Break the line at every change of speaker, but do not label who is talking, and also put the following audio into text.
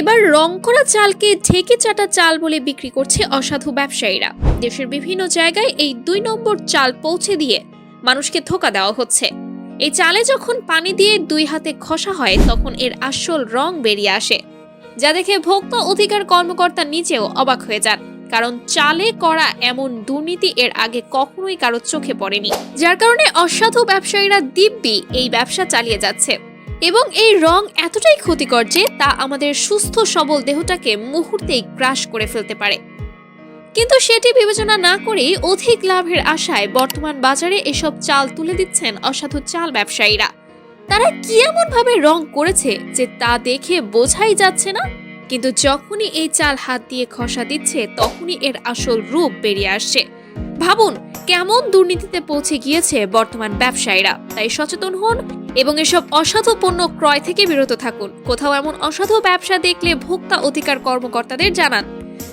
এবার রং করা চালকে ঢেকে চাটা চাল বলে বিক্রি করছে অসাধু ব্যবসায়ীরা। দেশের বিভিন্ন জায়গায় এই দুই নম্বর চাল পৌঁছে দিয়ে মানুষকে ধোকা দেওয়া হচ্ছে। এই চালে যখন পানি দিয়ে দুই হাতে খসা হয়, তখন এর আসল রং বেরিয়ে আসে। যা দেখে ভোক্তা অধিকার কর্মকর্তা নিজেও অবাক হয়ে যান, কারণ চালে করা এমন দুর্নীতি এর আগে কখনোই কারও চোখে পড়েনি। যার কারণে অসাধু ব্যবসায়ীরা দিব্যি এই ব্যবসা চালিয়ে যাচ্ছে। এবং এই রং এতটাই ক্ষতিকর যে তা আমাদের সুস্থ সবল দেহটাকে মুহূর্তেই গ্রাস করে ফেলতে পারে। কিন্তু সেটি বিবেচনা না করেই অধিক লাভের আশায় বর্তমান বাজারে এসব চাল তুলে দিচ্ছেন অসাধু চাল ব্যবসায়ীরা। তারা কি এমন ভাবে রং করেছে যে তা দেখে বোঝাই যাচ্ছে না? কিন্তু যখনই এই চাল হাত দিয়ে খসা দিচ্ছে, তখনই এর আসল রূপ বেরিয়ে আসছে। ভাবুন, কেমন দুর্নীতিতে পৌঁছে গিয়েছে বর্তমান ব্যবসায়ীরা। তাই সচেতন হন এবং এসব অসাধু পণ্য ক্রয় থেকে বিরত থাকুন। কোথাও এমন অসাধু ব্যবসা দেখলে ভোক্তা অধিকার কর্মকর্তাদের জানান।